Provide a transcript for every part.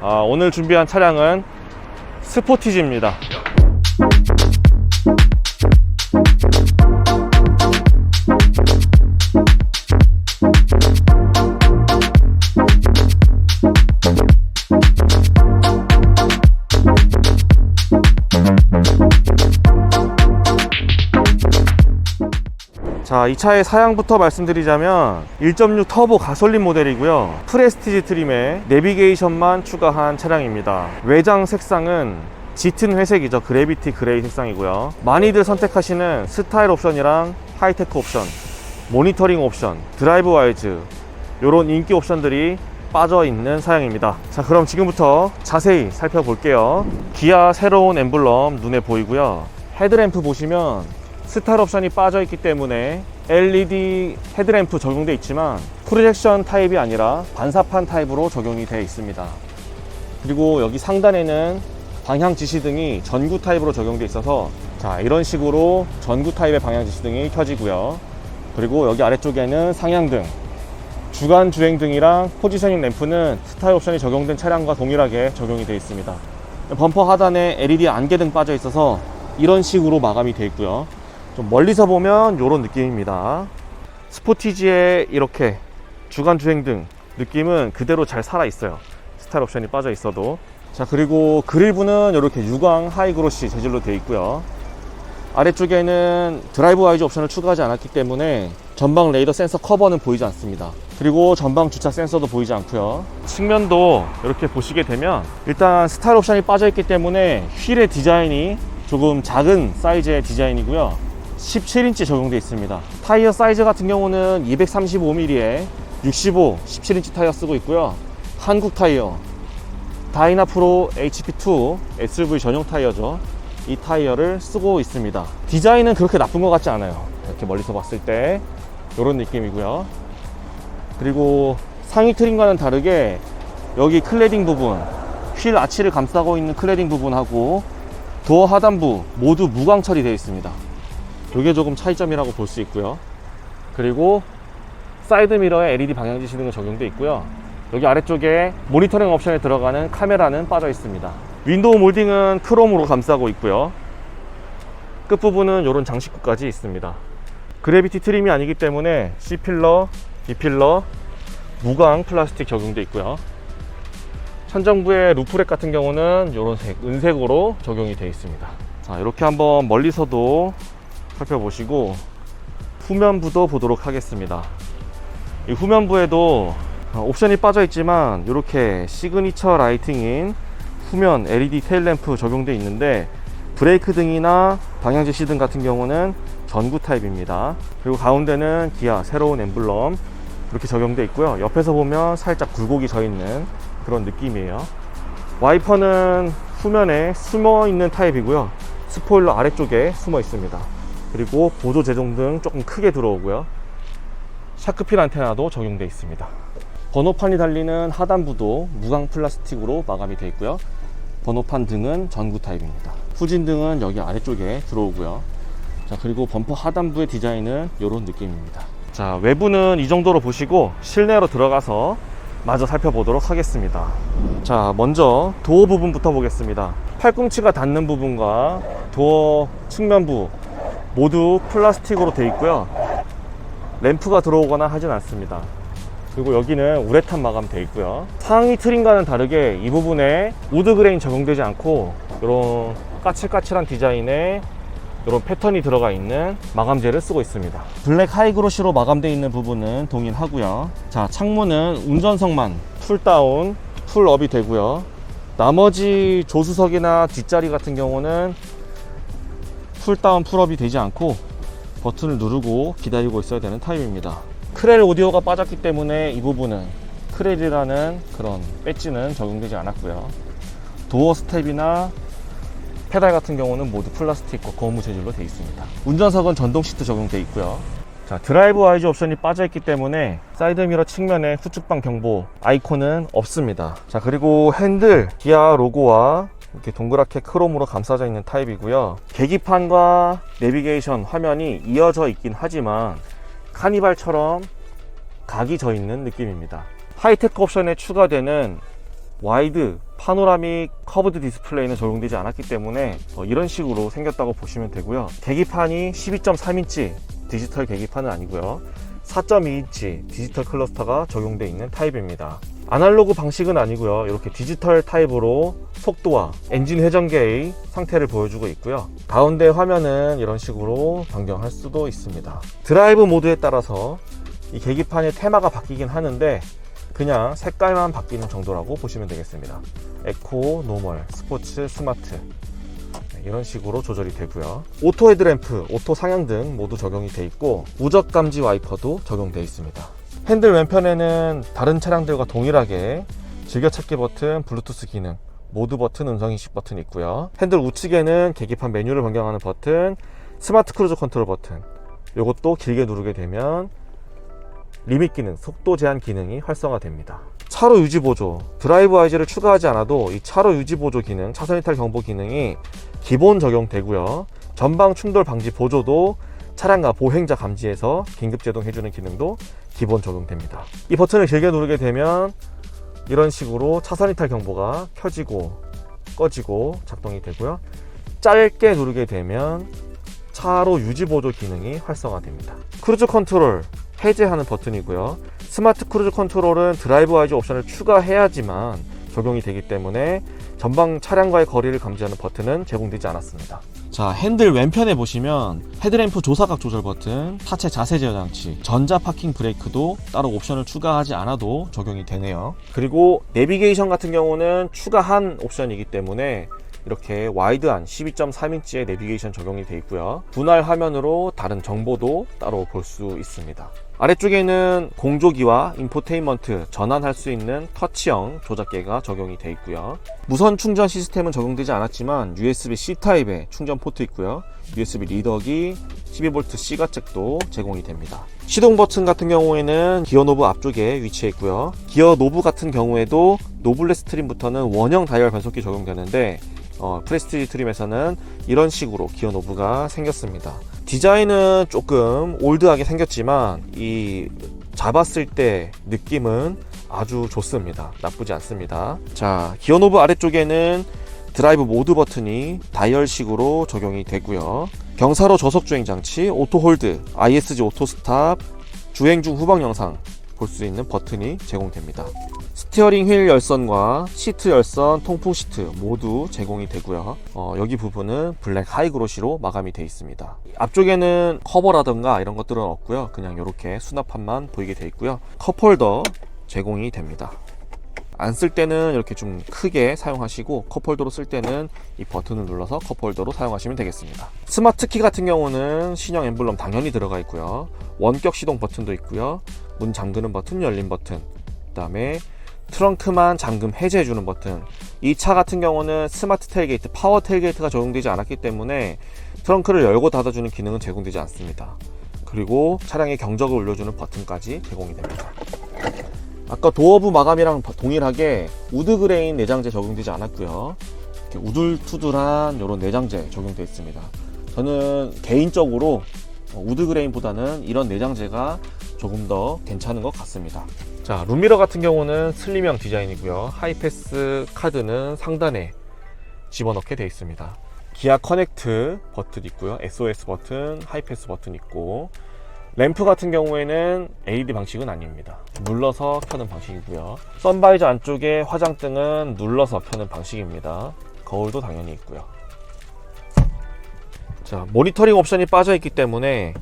아, 오늘 준비한 차량은 스포티지입니다. 자, 이 차의 사양부터 말씀드리자면 1.6 터보 가솔린 모델이고요. 프레스티지 트림에 내비게이션만 추가한 차량입니다. 외장 색상은 짙은 회색이죠. 그래비티 그레이 색상이고요. 많이들 선택하시는 스타일 옵션이랑 하이테크 옵션, 모니터링 옵션, 드라이브 와이즈 이런 인기 옵션들이 빠져 있는 사양입니다. 자, 그럼 지금부터 자세히 살펴볼게요. 기아 새로운 엠블럼 눈에 보이고요. 헤드램프 보시면 스타일 옵션이 빠져 있기 때문에 LED 헤드램프 적용돼 있지만 프로젝션 타입이 아니라 반사판 타입으로 적용이 되어 있습니다. 그리고 여기 상단에는 방향 지시등이 전구 타입으로 적용돼 있어서 자 이런 식으로 전구 타입의 방향 지시등이 켜지고요. 그리고 여기 아래쪽에는 상향등, 주간 주행 등이랑 포지셔닝 램프는 스타일 옵션이 적용된 차량과 동일하게 적용이 되어 있습니다. 범퍼 하단에 LED 안개등 빠져 있어서 이런 식으로 마감이 되어 있고요. 좀 멀리서 보면 이런 느낌입니다. 스포티지에 이렇게 주간 주행 등 느낌은 그대로 잘 살아 있어요. 스타일 옵션이 빠져 있어도. 자, 그리고 그릴부는 이렇게 유광 하이그로시 재질로 되어 있고요. 아래쪽에는 드라이브 와이즈 옵션을 추가하지 않았기 때문에 전방 레이더 센서 커버는 보이지 않습니다. 그리고 전방 주차 센서도 보이지 않고요. 측면도 이렇게 보시게 되면 일단 스타일 옵션이 빠져 있기 때문에 휠의 디자인이 조금 작은 사이즈의 디자인이고요. 17인치 적용되어 있습니다. 타이어 사이즈 같은 경우는 235mm에 65, 17인치 타이어 쓰고 있고요. 한국 타이어 다이나프로 HP2 SUV 전용 타이어죠. 이 타이어를 쓰고 있습니다. 디자인은 그렇게 나쁜 것 같지 않아요. 이렇게 멀리서 봤을 때 이런 느낌이고요. 그리고 상위 트림과는 다르게 여기 클레딩 부분, 휠 아치를 감싸고 있는 클레딩 부분하고 도어 하단부 모두 무광 처리되어 있습니다. 이게 조금 차이점이라고 볼 수 있고요. 그리고 사이드 미러에 LED 방향 지 시등은 적용되어 있고요. 여기 아래쪽에 모니터링 옵션에 들어가는 카메라는 빠져 있습니다. 윈도우 몰딩은 크롬으로 감싸고 있고요. 끝부분은 이런 장식구까지 있습니다. 그래비티 트림이 아니기 때문에 C필러, B필러, 무광 플라스틱 적용되어 있고요. 천정부의 루프렉 같은 경우는 이런 색, 은색으로 적용이 되어 있습니다. 자, 이렇게 한번 멀리서도 살펴보시고 후면부도 보도록 하겠습니다. 이 후면부에도 어, 옵션이 빠져 있지만 이렇게 시그니처 라이팅인 후면 LED 테일램프 적용되어 있는데 브레이크 등이나 방향 지시 등 같은 경우는 전구 타입입니다. 그리고 가운데는 기아 새로운 엠블럼 이렇게 적용되어 있고요. 옆에서 보면 살짝 굴곡이 져 있는 그런 느낌이에요. 와이퍼는 후면에 숨어 있는 타입이고요. 스포일러 아래쪽에 숨어 있습니다. 그리고 보조 제동 등 조금 크게 들어오고요. 샤크필 안테나도 적용되어 있습니다. 번호판이 달리는 하단부도 무광 플라스틱으로 마감이 되어 있고요. 번호판 등은 전구 타입입니다. 후진 등은 여기 아래쪽에 들어오고요. 자, 그리고 범퍼 하단부의 디자인은 이런 느낌입니다. 자, 외부는 이 정도로 보시고 실내로 들어가서 마저 살펴보도록 하겠습니다. 자, 먼저 도어 부분부터 보겠습니다. 팔꿈치가 닿는 부분과 도어 측면부 모두 플라스틱으로 되어 있고요. 램프가 들어오거나 하진 않습니다. 그리고 여기는 우레탄 마감 되어 있고요. 상위 트림과는 다르게 이 부분에 우드 그레인 적용되지 않고 이런 까칠까칠한 디자인의 이런 패턴이 들어가 있는 마감재를 쓰고 있습니다. 블랙 하이그로시로 마감되어 있는 부분은 동일하고요. 자, 창문은 운전석만 풀다운, 풀업이 되고요. 나머지 조수석이나 뒷자리 같은 경우는 풀다운, 풀업이 되지 않고 버튼을 누르고 기다리고 있어야 되는 타입입니다. 크렐 오디오가 빠졌기 때문에 이 부분은 크렐이라는 그런 배지는 적용되지 않았고요. 도어 스텝이나 페달 같은 경우는 모두 플라스틱과 고무 재질로 되어 있습니다. 운전석은 전동 시트 적용되어 있고요. 자, 드라이브 와이즈 옵션이 빠져있기 때문에 사이드미러 측면에 후측방 경보 아이콘은 없습니다. 자, 그리고 핸들, 기아 로고와 이렇게 동그랗게 크롬으로 감싸져 있는 타입이고요. 계기판과 내비게이션 화면이 이어져 있긴 하지만 카니발처럼 각이 져 있는 느낌입니다. 하이테크 옵션에 추가되는 와이드 파노라믹 커브드 디스플레이는 적용되지 않았기 때문에 어, 이런 식으로 생겼다고 보시면 되고요. 계기판이 12.3인치 디지털 계기판은 아니고요. 4.2인치 디지털 클러스터가 적용되어 있는 타입입니다. 아날로그 방식은 아니고요. 이렇게 디지털 타입으로 속도와 엔진 회전계의 상태를 보여주고 있고요. 가운데 화면은 이런 식으로 변경할 수도 있습니다. 드라이브 모드에 따라서 이 계기판의 테마가 바뀌긴 하는데 그냥 색깔만 바뀌는 정도라고 보시면 되겠습니다. 에코, 노멀, 스포츠, 스마트 네, 이런 식으로 조절이 되고요. 오토 헤드램프, 오토 상향 등 모두 적용이 돼 있고 우적 감지 와이퍼도 적용되어 있습니다. 핸들 왼편에는 다른 차량들과 동일하게 즐겨찾기 버튼, 블루투스 기능, 모드 버튼, 음성 인식 버튼이 있고요. 핸들 우측에는 계기판 메뉴를 변경하는 버튼, 스마트 크루즈 컨트롤 버튼. 이것도 길게 누르게 되면 리밋 기능, 속도 제한 기능이 활성화됩니다. 차로 유지 보조, 드라이브 아이즈를 추가하지 않아도 이 차로 유지 보조 기능, 차선 이탈 경보 기능이 기본 적용되고요. 전방 충돌 방지 보조도 차량과 보행자 감지에서 긴급 제동해주는 기능도 기본 적용됩니다. 이 버튼을 길게 누르게 되면 이런 식으로 차선 이탈 경보가 켜지고 꺼지고 작동이 되고요. 짧게 누르게 되면 차로 유지 보조 기능이 활성화됩니다. 크루즈 컨트롤 해제하는 버튼이고요. 스마트 크루즈 컨트롤은 드라이브 아이즈 옵션을 추가해야지만 적용이 되기 때문에 전방 차량과의 거리를 감지하는 버튼은 제공되지 않았습니다. 자, 핸들 왼편에 보시면 헤드램프 조사각 조절 버튼, 타체 자세 제어 장치, 전자 파킹 브레이크도 따로 옵션을 추가하지 않아도 적용이 되네요. 그리고 내비게이션 같은 경우는 추가한 옵션이기 때문에 이렇게 와이드한 12.3인치의 내비게이션 적용이 되어 있고요. 분할 화면으로 다른 정보도 따로 볼 수 있습니다. 아래쪽에는 공조기와 인포테인먼트 전환할 수 있는 터치형 조작계가 적용이 되어 있고요. 무선 충전 시스템은 적용되지 않았지만 USB-C 타입의 충전 포트 있고요. USB 리더기 12V C 가책도 제공이 됩니다. 시동 버튼 같은 경우에는 기어 노브 앞쪽에 위치해 있고요. 기어 노브 같은 경우에도 노블레 스 트림부터는 원형 다이얼 변속기 적용되는데 어, 프레스티지 트림에서는 이런 식으로 기어 노브가 생겼습니다. 디자인은 조금 올드하게 생겼지만 이 잡았을 때 느낌은 아주 좋습니다. 나쁘지 않습니다. 자, 기어 노브 아래쪽에는 드라이브 모드 버튼이 다이얼식으로 적용이 되고요. 경사로 저속 주행 장치, 오토 홀드, ISG 오토 스탑, 주행 중 후방 영상 볼 수 있는 버튼이 제공됩니다. 스티어링 휠 열선과 시트 열선, 통풍 시트 모두 제공이 되고요. 어, 여기 부분은 블랙 하이그로시로 마감이 되어 있습니다. 앞쪽에는 커버라든가 이런 것들은 없고요. 그냥 이렇게 수납판만 보이게 되어 있고요. 컵홀더 제공이 됩니다. 안 쓸 때는 이렇게 좀 크게 사용하시고 컵홀더로 쓸 때는 이 버튼을 눌러서 컵홀더로 사용하시면 되겠습니다. 스마트 키 같은 경우는 신형 엠블럼 당연히 들어가 있고요. 원격 시동 버튼도 있고요. 문 잠그는 버튼, 열린 버튼, 그 다음에 트렁크만 잠금 해제해주는 버튼. 이 차 같은 경우는 스마트 텔게이트, 파워 텔게이트가 적용되지 않았기 때문에 트렁크를 열고 닫아주는 기능은 제공되지 않습니다. 그리고 차량의 경적을 올려주는 버튼까지 제공이 됩니다. 아까 도어부 마감이랑 동일하게 우드 그레인 내장재 적용되지 않았고요. 우둘투둘한 이런 내장재 적용되어 있습니다. 저는 개인적으로 우드 그레인보다는 이런 내장재가 조금 더 괜찮은 것 같습니다. 자, 룸미러 같은 경우는 슬림형 디자인이고요. 하이패스 카드는 상단에 집어넣게 되어 있습니다. 기아 커넥트 버튼 있고요. SOS 버튼, 하이패스 버튼 있고 램프 같은 경우에는 LED 방식은 아닙니다. 눌러서 켜는 방식이고요. 선바이저 안쪽에 화장등은 눌러서 켜는 방식입니다. 거울도 당연히 있고요. 자, 모니터링 옵션이 빠져 있기 때문에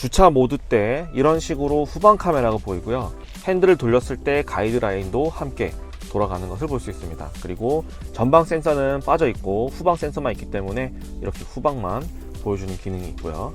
주차 모드 때 이런 식으로 후방 카메라가 보이고요. 핸들을 돌렸을 때 가이드라인도 함께 돌아가는 것을 볼 수 있습니다. 그리고 전방 센서는 빠져 있고 후방 센서만 있기 때문에 이렇게 후방만 보여주는 기능이 있고요.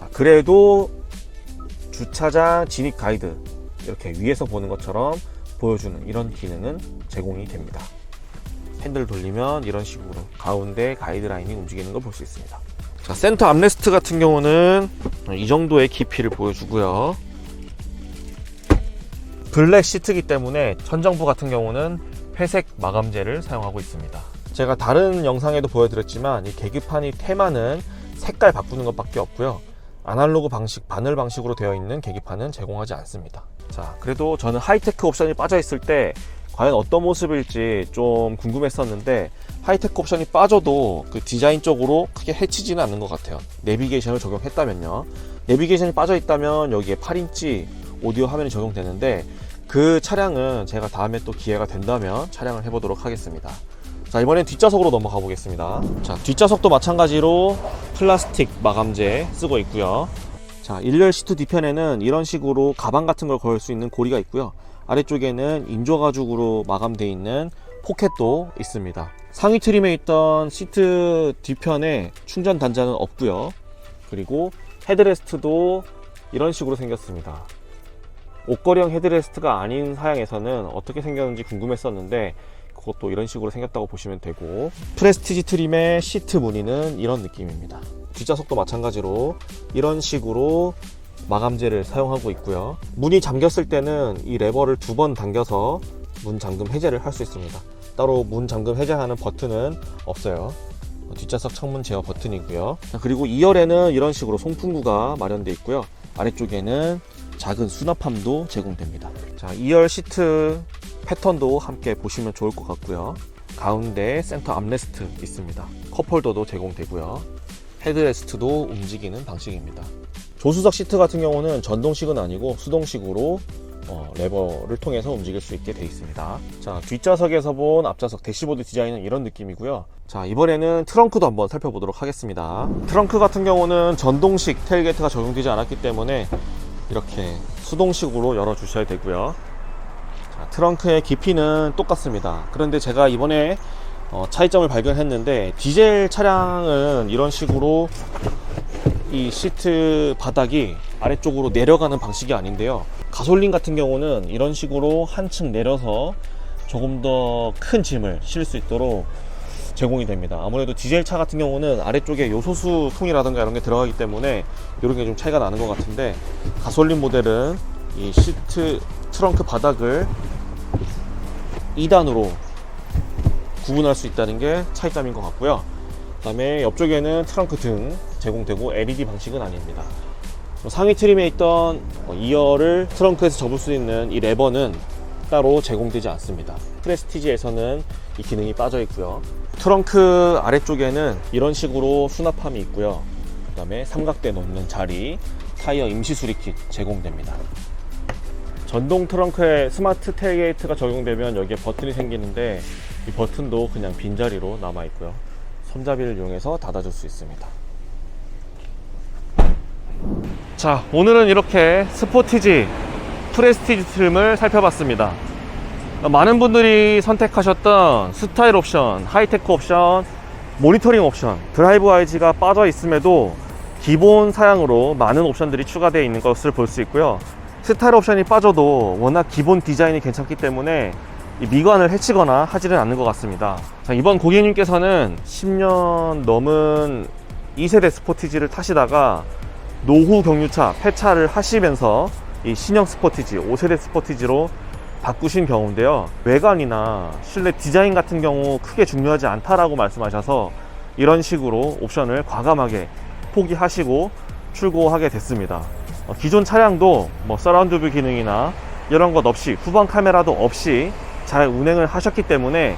자, 그래도 주차장 진입 가이드 이렇게 위에서 보는 것처럼 보여주는 이런 기능은 제공이 됩니다. 핸들 돌리면 이런 식으로 가운데 가이드라인이 움직이는 걸 볼 수 있습니다. 자, 센터 암레스트 같은 경우는 이 정도의 깊이를 보여주고요. 블랙 시트이기 때문에 천정부 같은 경우는 회색 마감재를 사용하고 있습니다. 제가 다른 영상에도 보여드렸지만 이 계기판이 테마는 색깔 바꾸는 것밖에 없고요. 아날로그 방식, 바늘 방식으로 되어 있는 계기판은 제공하지 않습니다. 자, 그래도 저는 하이테크 옵션이 빠져 있을 때 과연 어떤 모습일지 좀 궁금했었는데 하이테크 옵션이 빠져도 그 디자인 쪽으로 크게 해치지는 않는 것 같아요. 내비게이션을 적용했다면요. 내비게이션이 빠져 있다면 여기에 8인치 오디오 화면이 적용되는데 그 차량은 제가 다음에 또 기회가 된다면 촬영을 해보도록 하겠습니다. 자 이번엔 뒷좌석으로 넘어가 보겠습니다. 자 뒷좌석도 마찬가지로 플라스틱 마감재 쓰고 있고요. 자, 일렬 시트 뒤편에는 이런 식으로 가방 같은 걸 걸 수 있는 고리가 있고요. 아래쪽에는 인조 가죽으로 마감되어 있는 포켓도 있습니다. 상위 트림에 있던 시트 뒤편에 충전 단자는 없고요. 그리고 헤드레스트도 이런 식으로 생겼습니다. 옷걸이형 헤드레스트가 아닌 사양에서는 어떻게 생겼는지 궁금했었는데 그것도 이런 식으로 생겼다고 보시면 되고 프레스티지 트림의 시트 무늬는 이런 느낌입니다. 뒷좌석도 마찬가지로 이런 식으로 마감재를 사용하고 있고요. 문이 잠겼을 때는 이 레버를 두 번 당겨서 문 잠금 해제를 할 수 있습니다. 따로 문 잠금 해제하는 버튼은 없어요. 뒷좌석 창문 제어 버튼이고요. 자, 그리고 2열에는 이런 식으로 송풍구가 마련되어 있고요. 아래쪽에는 작은 수납함도 제공됩니다. 자, 2열 시트 패턴도 함께 보시면 좋을 것 같고요. 가운데 센터 암레스트 있습니다. 컵홀더도 제공되고요. 헤드레스트도 움직이는 방식입니다. 조수석 시트 같은 경우는 전동식은 아니고 수동식으로 어, 레버를 통해서 움직일 수 있게 되어 있습니다. 자, 뒷좌석에서 본 앞좌석 대시보드 디자인은 이런 느낌이고요. 자, 이번에는 트렁크도 한번 살펴보도록 하겠습니다. 트렁크 같은 경우는 전동식 테일게이트가 적용되지 않았기 때문에 이렇게 수동식으로 열어주셔야 되고요. 자, 트렁크의 깊이는 똑같습니다. 그런데 제가 이번에 어, 차이점을 발견했는데 디젤 차량은 이런 식으로 이 시트 바닥이 아래쪽으로 내려가는 방식이 아닌데요. 가솔린 같은 경우는 이런 식으로 한층 내려서 조금 더 큰 짐을 실을 수 있도록 제공이 됩니다. 아무래도 디젤 차 같은 경우는 아래쪽에 요소수 통이라든가 이런 게 들어가기 때문에 이런 게 좀 차이가 나는 것 같은데 가솔린 모델은 이 시트 트렁크 바닥을 2단으로 구분할 수 있다는 게 차이점인 것 같고요. 그 다음에 옆쪽에는 트렁크 등 제공되고 LED 방식은 아닙니다. 상위 트림에 있던 2열을 트렁크에서 접을 수 있는 이 레버는 따로 제공되지 않습니다. 프레스티지에서는 이 기능이 빠져 있고요. 트렁크 아래쪽에는 이런 식으로 수납함이 있고요. 그 다음에 삼각대 놓는 자리, 타이어 임시 수리킷 제공됩니다. 전동 트렁크에 스마트 테일게이트가 적용되면 여기에 버튼이 생기는데 이 버튼도 그냥 빈자리로 남아 있고요. 손잡이를 이용해서 닫아줄 수 있습니다. 자, 오늘은 이렇게 스포티지 프레스티지 트림을 살펴봤습니다. 많은 분들이 선택하셨던 스타일 옵션, 하이테크 옵션, 모니터링 옵션, 드라이브 IG가 빠져 있음에도 기본 사양으로 많은 옵션들이 추가되어 있는 것을 볼 수 있고요. 스타일 옵션이 빠져도 워낙 기본 디자인이 괜찮기 때문에 이 미관을 해치거나 하지는 않는 것 같습니다. 자, 이번 고객님께서는 10년 넘은 2세대 스포티지를 타시다가 노후 경유차 폐차를 하시면서 이 신형 스포티지 5세대 스포티지로 바꾸신 경우인데요. 외관이나 실내 디자인 같은 경우 크게 중요하지 않다라고 말씀하셔서 이런 식으로 옵션을 과감하게 포기하시고 출고하게 됐습니다. 어, 기존 차량도 뭐 서라운드 뷰 기능이나 이런 것 없이 후방 카메라도 없이 잘 운행을 하셨기 때문에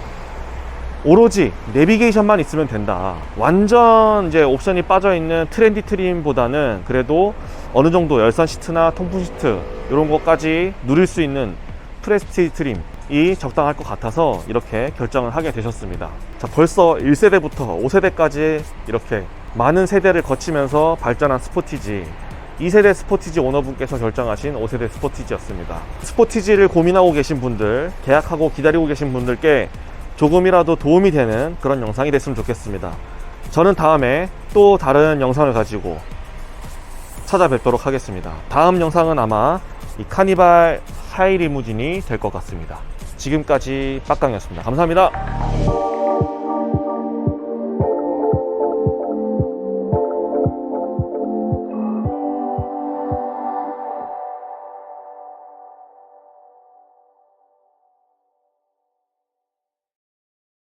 오로지 내비게이션만 있으면 된다. 완전 이제 옵션이 빠져 있는 트렌디 트림보다는 그래도 어느 정도 열선 시트나 통풍 시트 이런 것까지 누릴 수 있는 프레스티지 트림이 적당할 것 같아서 이렇게 결정을 하게 되셨습니다. 자, 벌써 1세대부터 5세대까지 이렇게 많은 세대를 거치면서 발전한 스포티지 2세대 스포티지 오너분께서 결정하신 5세대 스포티지였습니다. 스포티지를 고민하고 계신 분들, 계약하고 기다리고 계신 분들께 조금이라도 도움이 되는 그런 영상이 됐으면 좋겠습니다. 저는 다음에 또 다른 영상을 가지고 찾아뵙도록 하겠습니다. 다음 영상은 아마 이 카니발 하이 리무진이 될 것 같습니다. 지금까지 빡강이었습니다. 감사합니다.